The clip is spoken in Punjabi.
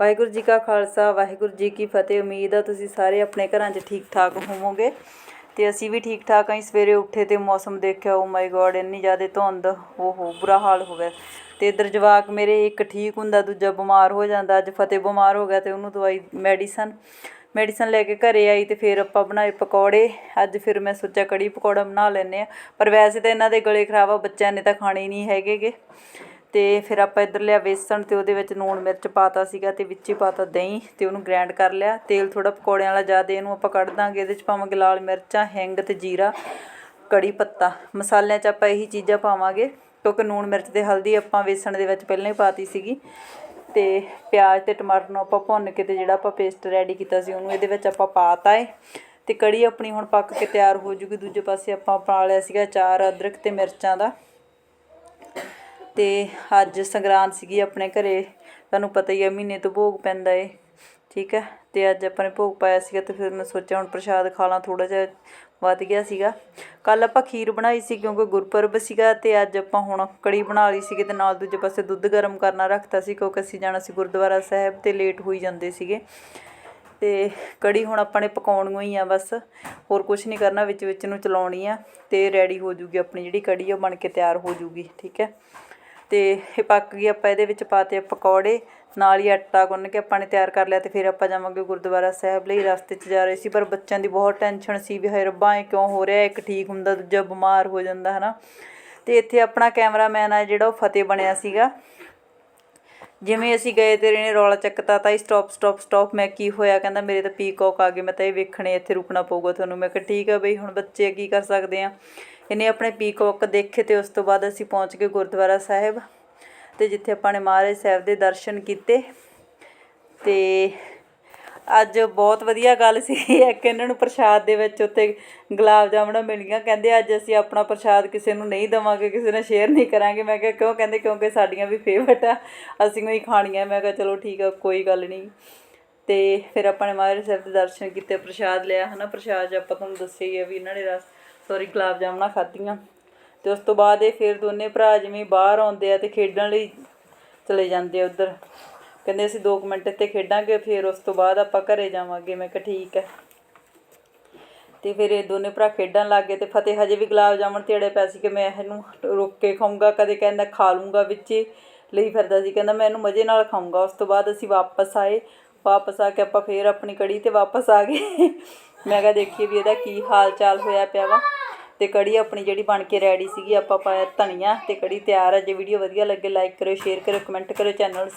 ਵਾਹਿਗੁਰੂ ਜੀ ਕਾ ਖਾਲਸਾ, ਵਾਹਿਗੁਰੂ ਜੀ ਕੀ ਫਤਿਹ। ਉਮੀਦ ਆ ਤੁਸੀਂ ਸਾਰੇ ਆਪਣੇ ਘਰਾਂ 'ਚ ਠੀਕ ਠਾਕ ਹੋਵੋਗੇ ਤੇ ਅਸੀਂ ਵੀ ਠੀਕ ਠਾਕ ਆਂ। ਸਵੇਰੇ ਉੱਠੇ ਤੇ ਮੌਸਮ ਦੇਖਿਆ ਓ ਮਾਈ ਗੋਡ ਇੰਨੀ ਜ਼ਿਆਦਾ ਧੁੰਦ, ਓਹੋ, ਬੁਰਾ ਹਾਲ ਹੋ ਗਿਆ। ਤੇ ਇਧਰ ਜਵਾਕ ਮੇਰੇ ਇੱਕ ਠੀਕ ਹੁੰਦਾ, ਦੂਜਾ ਬਿਮਾਰ ਹੋ ਜਾਂਦਾ, ਅੱਜ ਫਤਿਹ ਬਿਮਾਰ ਹੋ ਗਿਆ ਤੇ ਉਹਨੂੰ ਦਵਾਈ, ਮੈਡੀਸਨ ਮੈਡੀਸਨ ਲੈ ਕੇ ਘਰੇ ਆਈ ਤੇ ਫਿਰ ਆਪਾਂ ਬਣਾਏ ਪਕੌੜੇ। ਅੱਜ ਫਿਰ ਮੈਂ ਸੋਚਿਆ ਕੜੀ ਪਕੌੜਾ ਬਣਾ ਲੈਨੇ ਆ। ਪਰ ਵੈਸੇ ਤਾਂ ਇਹਨਾਂ ਦੇ ਗਲੇ ਖਰਾਬ ਆ, ਬੱਚਿਆਂ ਨੇ ਤਾਂ ਖਾਣੇ ਨਹੀਂ ਹੈਗੇਗੇ। ਅਤੇ ਫਿਰ ਆਪਾਂ ਇੱਧਰ ਲਿਆ ਵੇਸਣ ਅਤੇ ਉਹਦੇ ਵਿੱਚ ਲੂਣ ਮਿਰਚ ਪਾਤਾ ਸੀਗਾ ਅਤੇ ਵਿੱਚ ਹੀ ਪਾਤਾ ਦਹੀਂ ਅਤੇ ਉਹਨੂੰ ਗ੍ਰੈਂਡ ਕਰ ਲਿਆ। ਤੇਲ ਥੋੜ੍ਹਾ ਪਕੌੜਿਆਂ ਵਾਲਾ ਜ਼ਿਆਦਾ ਇਹਨੂੰ ਆਪਾਂ ਕੱਢ ਦਾਂਗੇ। ਇਹਦੇ ਚ ਪਾਵਾਂਗੇ ਲਾਲ ਮਿਰਚਾਂ, ਹਿੰਗ ਅਤੇ ਜੀਰਾ, ਕੜੀ ਪੱਤਾ। ਮਸਾਲਿਆਂ 'ਚ ਆਪਾਂ ਇਹੀ ਚੀਜ਼ਾਂ ਪਾਵਾਂਗੇ ਕਿਉਂਕਿ ਲੂਣ ਮਿਰਚ ਤੇ ਹਲਦੀ ਆਪਾਂ ਵੇਸਣ ਦੇ ਵਿੱਚ ਪਹਿਲਾਂ ਹੀ ਪਾਤੀ ਸੀਗੀ ਤੇ ਪਿਆਜ਼ ਤੇ ਟਮਾਟਰ ਨੂੰ ਆਪਾਂ ਭੁੰਨ ਕੇ ਤੇ ਜਿਹੜਾ ਆਪਾਂ ਪੇਸਟ ਰੈਡੀ ਕੀਤਾ ਸੀ ਉਹਨੂੰ ਇਹਦੇ ਵਿੱਚ ਆਪਾਂ ਪਾਤਾ ਏ। ਤੇ ਕੜੀ ਆਪਣੀ ਹੁਣ ਪੱਕ ਕੇ ਤਿਆਰ ਹੋ ਜੂਗੀ। ਦੂਜੇ ਪਾਸੇ ਆਪਾਂ ਪਾ ਲਿਆ ਸੀਗਾ ਚਾਰ ਅਦਰਕ ਤੇ ਮਿਰਚਾਂ ਦਾ। ਅਤੇ ਅੱਜ ਸੰਗਰਾਂਦ ਸੀਗੀ ਆਪਣੇ ਘਰ। ਤੁਹਾਨੂੰ ਪਤਾ ਹੀ ਆ, ਮਹੀਨੇ ਤੋਂ ਭੋਗ ਪੈਂਦਾ ਏ। ਠੀਕ ਹੈ ਅਤੇ ਅੱਜ ਆਪਾਂ ਨੇ ਭੋਗ ਪਾਇਆ ਸੀਗਾ ਅਤੇ ਫਿਰ ਮੈਂ ਸੋਚਿਆ ਹੁਣ ਪ੍ਰਸ਼ਾਦ ਖਾ ਲਾਂ, ਥੋੜ੍ਹਾ ਜਿਹਾ ਵੱਧ ਗਿਆ ਸੀਗਾ। ਕੱਲ ਆਪਾਂ ਖੀਰ ਬਣਾਈ ਸੀ ਕਿਉਂਕਿ ਗੁਰਪੁਰਬ ਸੀਗਾ ਅਤੇ ਅੱਜ ਆਪਾਂ ਹੁਣ ਕੜੀ ਬਣਾ ਲਈ ਸੀਗੀ ਅਤੇ ਨਾਲ ਦੂਜੇ ਪਾਸੇ ਦੁੱਧ ਗਰਮ ਕਰਨਾ ਰੱਖਤਾ ਸੀ ਕਿਉਂਕਿ ਅਸੀਂ ਜਾਣਾ ਸੀ ਗੁਰਦੁਆਰਾ ਸਾਹਿਬ ਤੇ ਲੇਟ ਹੋਈ ਜਾਂਦੇ ਸੀਗੇ। ਅਤੇ ਕੜੀ ਹੁਣ ਆਪਾਂ ਨੇ ਪਕਾਉਣੀ ਹੀ ਆ ਬਸ। ਹੋਰ ਕੁਝ ਨਹੀਂ ਕਰਨਾ ਵਿੱਚ ਵਿੱਚ ਨੂੰ ਚਲਾਉਣੀ ਆ ਅਤੇ ਰੈਡੀ ਹੋ ਜੂਗੀ ਆਪਣੀ ਜਿਹੜੀ ਕੜੀ ਉਹ ਬਣ ਕੇ ਤਿਆਰ ਹੋ ਜੂਗੀ। ਠੀਕ ਹੈ ਅਤੇ ਇਹ ਪੱਕ ਗਈ ਆਪਾਂ ਇਹਦੇ ਵਿੱਚ ਪਾਤੇ ਪਕੌੜੇ, ਨਾਲ ਹੀ ਆਟਾ ਗੁੰਨ ਕੇ ਆਪਾਂ ਨੇ ਤਿਆਰ ਕਰ ਲਿਆ ਅਤੇ ਫਿਰ ਆਪਾਂ ਜਾਵਾਂਗੇ ਗੁਰਦੁਆਰਾ ਸਾਹਿਬ ਲਈ, ਰਸਤੇ 'ਚ ਜਾ ਰਹੇ ਸੀ, ਪਰ ਬੱਚਿਆਂ ਦੀ ਬਹੁਤ ਟੈਨਸ਼ਨ ਸੀ ਵੀ ਹਾਏ ਰੱਬਾ, ਇਹ ਕਿਉਂ ਹੋ ਰਿਹਾ, ਇੱਕ ਠੀਕ ਹੁੰਦਾ, ਦੂਜਾ ਬਿਮਾਰ ਹੋ ਜਾਂਦਾ ਹੈ ਨਾ ਅਤੇ ਇੱਥੇ ਆਪਣਾ ਕੈਮਰਾਮੈਨ ਆ ਜਿਹੜਾ ਉਹ ਫਤਿਹ ਬਣਿਆ ਸੀਗਾ। ਜਿਵੇਂ ਅਸੀਂ ਗਏ ਤੇ ਨੇ ਰੌਲਾ ਚੱਕਤਾ ਤਾਂ ਹੀ ਸਟਾਪ ਸਟਾਪ ਸਟਾਪ ਮੈਂ ਕੀ ਹੋਇਆ? ਕਹਿੰਦਾ, ਮੇਰੇ ਤਾਂ ਪੀਕੌਕ ਆ ਗਏ, ਮੈਂ ਤਾਂ ਇਹ ਵੇਖਣੇ, ਇੱਥੇ ਰੁਕਣਾ ਪਊਗਾ ਤੁਹਾਨੂੰ। ਮੈਂ ਕਿਹਾ, ਠੀਕ ਆ ਬਈ, ਹੁਣ ਬੱਚੇ ਕੀ ਕਰ ਸਕਦੇ ਆ? ਇਹਨੇ ਆਪਣੇ ਪੀਕੌਕ ਦੇਖੇ ਤੇ ਉਸ ਤੋਂ ਬਾਅਦ ਅਸੀਂ ਪਹੁੰਚ ਗਏ ਗੁਰਦੁਆਰਾ ਸਾਹਿਬ ਤੇ ਜਿੱਥੇ ਆਪਾਂ ਨੇ ਮਹਾਰਾਜ ਸਾਹਿਬ ਦੇ ਦਰਸ਼ਨ ਕੀਤੇ ਤੇ ਅੱਜ ਬਹੁਤ ਵਧੀਆ ਗੱਲ ਸੀ। ਇੱਕ ਇਹਨਾਂ ਨੂੰ ਪ੍ਰਸ਼ਾਦ ਦੇ ਵਿੱਚ ਉੱਤੇ ਗੁਲਾਬ ਜਾਮਣਾ ਮਿਲੀਆਂ। ਕਹਿੰਦੇ ਅੱਜ ਅਸੀਂ ਆਪਣਾ ਪ੍ਰਸ਼ਾਦ ਕਿਸੇ ਨੂੰ ਨਹੀਂ ਦਵਾਂਗੇ, ਕਿਸੇ ਨਾਲ ਸ਼ੇਅਰ ਨਹੀਂ ਕਰਾਂਗੇ। ਮੈਂ ਕਿਹਾ, ਕਿਉਂ? ਕਹਿੰਦੇ ਕਿਉਂਕਿ ਸਾਡੀਆਂ ਵੀ ਫੇਵਰਟ ਆ। ਅਸੀਂ ਉਹੀ ਖਾਣੀਆਂ। ਮੈਂ ਕਿਹਾ, ਚਲੋ ਠੀਕ ਆ, ਕੋਈ ਗੱਲ ਨਹੀਂ। ਤੇ ਫਿਰ ਆਪਾਂ ਨੇ ਮਹਾਰਾਜ ਸਾਹਿਬ ਦੇ ਦਰਸ਼ਨ ਕੀਤੇ, ਪ੍ਰਸ਼ਾਦ ਲਿਆ, ਹਨਾ? ਪ੍ਰਸ਼ਾਦ 'ਚ ਆਪਾਂ ਤੁਹਾਨੂੰ ਦੱਸਿਆ ਹੀ ਆ ਵੀ ਇਹਨਾਂ ਨੇ ਰਸ ਸੌਰੀ ਗੁਲਾਬ ਜਾਮਣਾ ਖਾਧੀਆਂ। ਤੇ ਉਸ ਤੋਂ ਬਾਅਦ ਇਹ ਫਿਰ ਦੋਨੇ ਭਰਾ ਜਿਵੇਂ ਬਾਹਰ ਆਉਂਦੇ ਆ ਤੇ ਖੇਡਣ ਲਈ ਚਲੇ ਜਾਂਦੇ ਆ ਉਧਰ। ਕਹਿੰਦੇ ਅਸੀਂ 2 ਮਿੰਟ ਇੱਥੇ ਖੇਡਾਂਗੇ, ਫਿਰ ਉਸ ਤੋਂ ਬਾਅਦ ਆਪਾਂ ਘਰੇ ਜਾਵਾਂਗੇ। ਮੈਂ ਕਿਹਾ ਠੀਕ ਹੈ। ਤੇ ਫਿਰ ਇਹ ਦੋਨੇ ਭਰਾ ਖੇਡਣ ਲੱਗ ਗਏ ਤੇ ਫਤਿਹ ਹਜੇ ਵੀ ਗੁਲਾਬ ਜਾਮਣ ਤੇੜੇ ਪੈ ਸੀ ਕਿ ਮੈਂ ਇਹਨੂੰ ਰੋਕ ਕੇ ਖਾਊਂਗਾ, ਕਦੇ ਕਹਿੰਦਾ ਖਾ ਲੂੰਗਾ ਵਿੱਚ ਲਈ ਫਿਰਦਾ ਸੀ। ਕਹਿੰਦਾ ਮੈਂ ਇਹਨੂੰ ਮਜ਼ੇ ਨਾਲ ਖਾਊਂਗਾ। ਉਸ ਤੋਂ ਬਾਅਦ ਅਸੀਂ ਵਾਪਸ ਆਏ। ਵਾਪਸ ਆ ਕੇ ਆਪਾਂ ਫੇਰ ਆਪਣੀ ਕੜੀ ਤੇ ਵਾਪਸ ਆ ਗਏ। ਮੈਂ ਕਿਹਾ ਦੇਖੀਏ ਵੀ ਇਹਦਾ ਕੀ ਹਾਲ ਚਾਲ ਹੋਇਆ ਪਿਆ ਵਾ। ਤੇ ਕੜੀ ਆਪਣੀ ਜਿਹੜੀ ਬਣ ਕੇ ਰੈਡੀ ਸੀਗੀ, ਆਪਾਂ ਪਾਇਆ ਧਨੀਆ ਤੇ ਕੜੀ ਤਿਆਰ ਹੈ ਜੇ ਵੀਡੀਓ ਵਧੀਆ ਲੱਗੇ, ਲਾਈਕ ਕਰਿਓ, ਸ਼ੇਅਰ ਕਰਿਓ, ਕਮੈਂਟ ਕਰਿਓ, ਚੈਨਲ ਨੂੰ